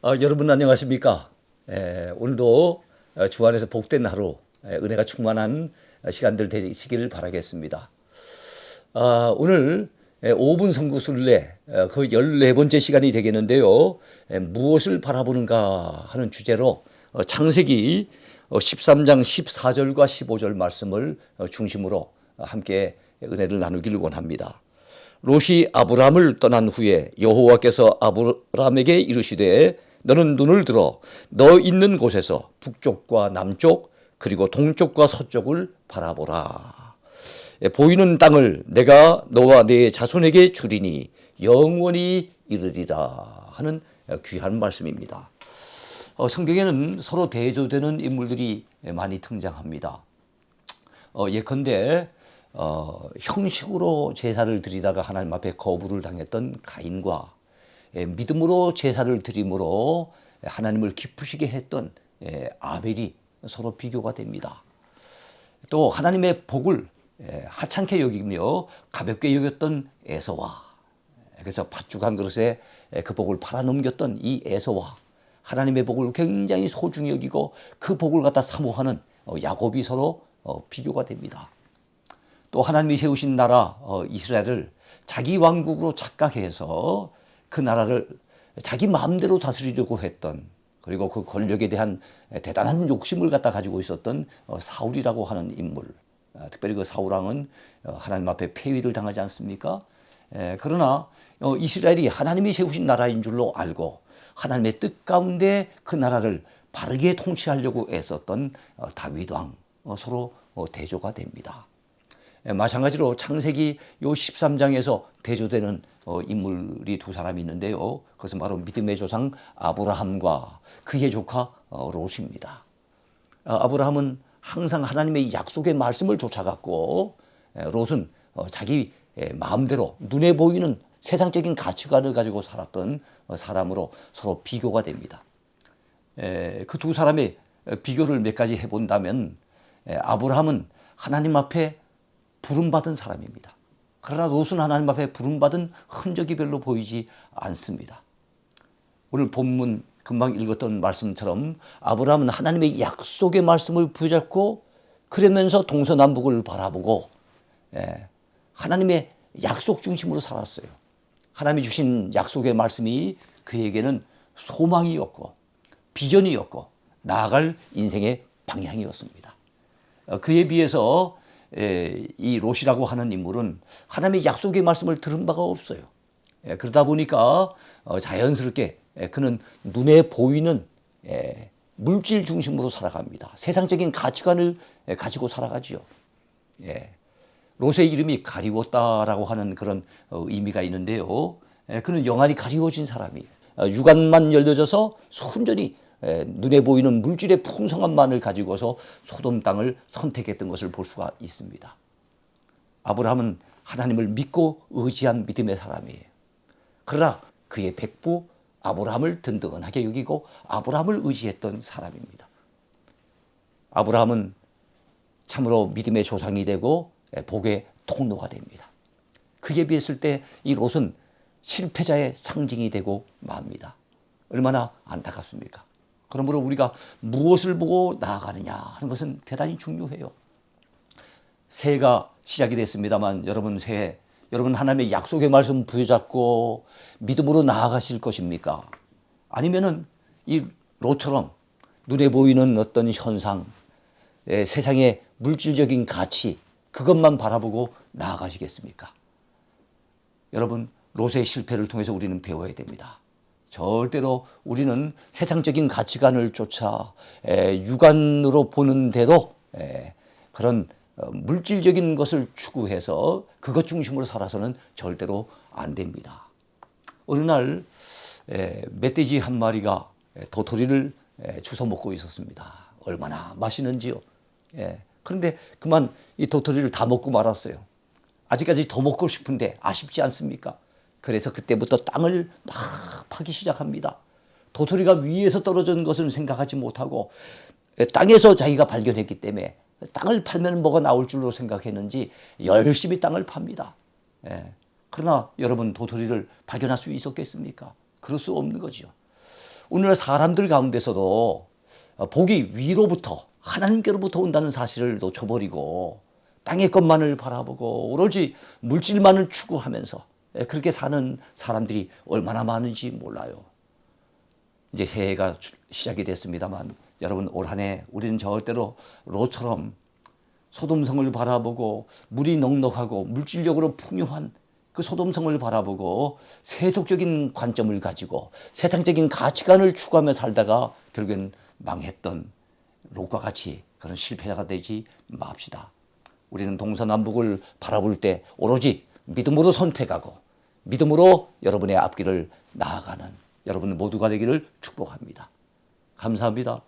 아, 여러분 안녕하십니까? 에, 오늘도 어, 주 안에서 복된 하루, 에, 은혜가 충만한 시간들 되시기를 바라겠습니다. 아, 오늘 에, 5분 성구순례 어, 그 14번째 시간이 되겠는데요. 에, 무엇을 바라보는가 하는 주제로 어, 창세기 어, 13장 14절과 15절 말씀을 어, 중심으로 어, 함께 은혜를 나누기를 원합니다. 롯이 아브라함을 떠난 후에 여호와께서 아브라함에게 이르시되 너는 눈을 들어 너 있는 곳에서 북쪽과 남쪽 그리고 동쪽과 서쪽을 바라보라. 예, 보이는 땅을 내가 너와 네 자손에게 주리니 영원히 이르리라 하는 귀한 말씀입니다. 어, 성경에는 서로 대조되는 인물들이 많이 등장합니다. 어, 예컨대 어, 형식으로 제사를 드리다가 하나님 앞에 거부를 당했던 가인과 예, 믿음으로 제사를 드림으로 하나님을 기쁘시게 했던 예, 아벨이 서로 비교가 됩니다. 또 하나님의 복을 예, 하찮게 여기며 가볍게 여겼던 에서와 그래서 팥죽 한 그릇에 그 복을 팔아넘겼던 이 에서와 하나님의 복을 굉장히 소중히 여기고 그 복을 갖다 사모하는 어, 야곱이 서로 어, 비교가 됩니다. 또 하나님이 세우신 나라 어, 이스라엘을 자기 왕국으로 착각해서 그 나라를 자기 마음대로 다스리려고 했던 그리고 그 권력에 대한 대단한 욕심을 갖다 가지고 있었던 어, 사울이라고 하는 인물. 어, 특별히 그 사울왕은 어, 하나님 앞에 폐위를 당하지 않습니까? 에, 그러나 어, 이스라엘이 하나님이 세우신 나라인 줄로 알고 하나님의 뜻 가운데 그 나라를 바르게 통치하려고 애썼던 어, 다윗 왕 어, 서로 어, 대조가 됩니다. 예, 마찬가지로 창세기 요 13장에서 대조되는 어, 인물이 두 사람이 있는데요. 그것은 바로 믿음의 조상 아브라함과 그의 조카 어, 롯입니다. 아, 아브라함은 항상 하나님의 약속의 말씀을 쫓아갔고 예, 롯은 어, 자기 예, 마음대로 눈에 보이는 세상적인 가치관을 가지고 살았던 어, 사람으로 서로 비교가 됩니다. 그 두 사람의 비교를 몇 가지 해본다면 에, 아브라함은 하나님 앞에 부름받은 사람입니다. 그러나 롯은 하나님 앞에 부름받은 흔적이 별로 보이지 않습니다. 오늘 본문 금방 읽었던 말씀처럼 아브라함은 하나님의 약속의 말씀을 붙잡고 그러면서 동서남북을 바라보고 예, 하나님의 약속 중심으로 살았어요. 하나님이 주신 약속의 말씀이 그에게는 소망이었고 비전이었고 나아갈 인생의 방향이었습니다. 어, 그에 비해서 이 롯이라고 하는 인물은 하나님의 약속의 말씀을 들은 바가 없어요. 그러다 보니까 어, 자연스럽게 그는 눈에 보이는 물질 중심으로 살아갑니다. 세상적인 가치관을 가지고 살아가지요. 롯의 이름이 가리웠다라고 하는 그런 어, 의미가 있는데요. 그는 영안이 가리워진 사람이에요. 어, 육안만 열려져서 순전히 눈에 보이는 물질의 풍성함만을 가지고서 소돔 땅을 선택했던 것을 볼 수가 있습니다. 아브라함은 하나님을 믿고 의지한 믿음의 사람이에요. 그러나 그의 백부 아브라함을 든든하게 여기고 아브라함을 의지했던 사람입니다. 아브라함은 참으로 믿음의 조상이 되고 복의 통로가 됩니다. 그에 비했을 때 이 롯은 실패자의 상징이 되고 맙니다. 얼마나 안타깝습니까? 그러므로 우리가 무엇을 보고 나아가느냐 하는 것은 대단히 중요해요. 새해가 시작이 됐습니다만 여러분 새해 여러분 하나님의 약속의 말씀 부여잡고 믿음으로 나아가실 것입니까? 아니면은 이 로처럼 눈에 보이는 어떤 현상, 세상의 물질적인 가치 그것만 바라보고 나아가시겠습니까? 여러분 롯의 실패를 통해서 우리는 배워야 됩니다. 절대로 우리는 세상적인 가치관을 쫓아 에, 육안으로 보는 대로 에, 그런 어, 물질적인 것을 추구해서 그것 중심으로 살아서는 절대로 안 됩니다. 어느 날 에, 멧돼지 한 마리가 도토리를 에, 주워 먹고 있었습니다. 얼마나 맛있는지요. 예. 그런데 그만 이 도토리를 다 먹고 말았어요. 아직까지 더 먹고 싶은데 아쉽지 않습니까? 그래서 그때부터 땅을 막 파기 시작합니다. 도토리가 위에서 떨어진 것을 생각하지 못하고 땅에서 자기가 발견했기 때문에 땅을 팔면 뭐가 나올 줄로 생각했는지 열심히 땅을 팝니다. 예. 그러나 여러분 도토리를 발견할 수 있었겠습니까? 그럴 수 없는 거죠. 오늘날 사람들 가운데서도 어, 복이 위로부터 하나님께로부터 온다는 사실을 놓쳐버리고 땅의 것만을 바라보고 오로지 물질만을 추구하면서 예, 그렇게 사는 사람들이 얼마나 많은지 몰라요. 이제 새해가 주- 시작이 됐습니다만 여러분 올 한 해 우리는 절대로 로처럼 소돔성을 바라보고 물이 넉넉하고 물질력으로 풍요한 그 소돔성을 바라보고 세속적인 관점을 가지고 세상적인 가치관을 추구하며 살다가 결국엔 망했던 롯과 같이 그런 실패자가 되지 맙시다. 우리는 동서남북을 바라볼 때 오로지 믿음으로 선택하고 믿음으로 여러분의 앞길을 나아가는 여러분 모두가 되기를 축복합니다. 감사합니다.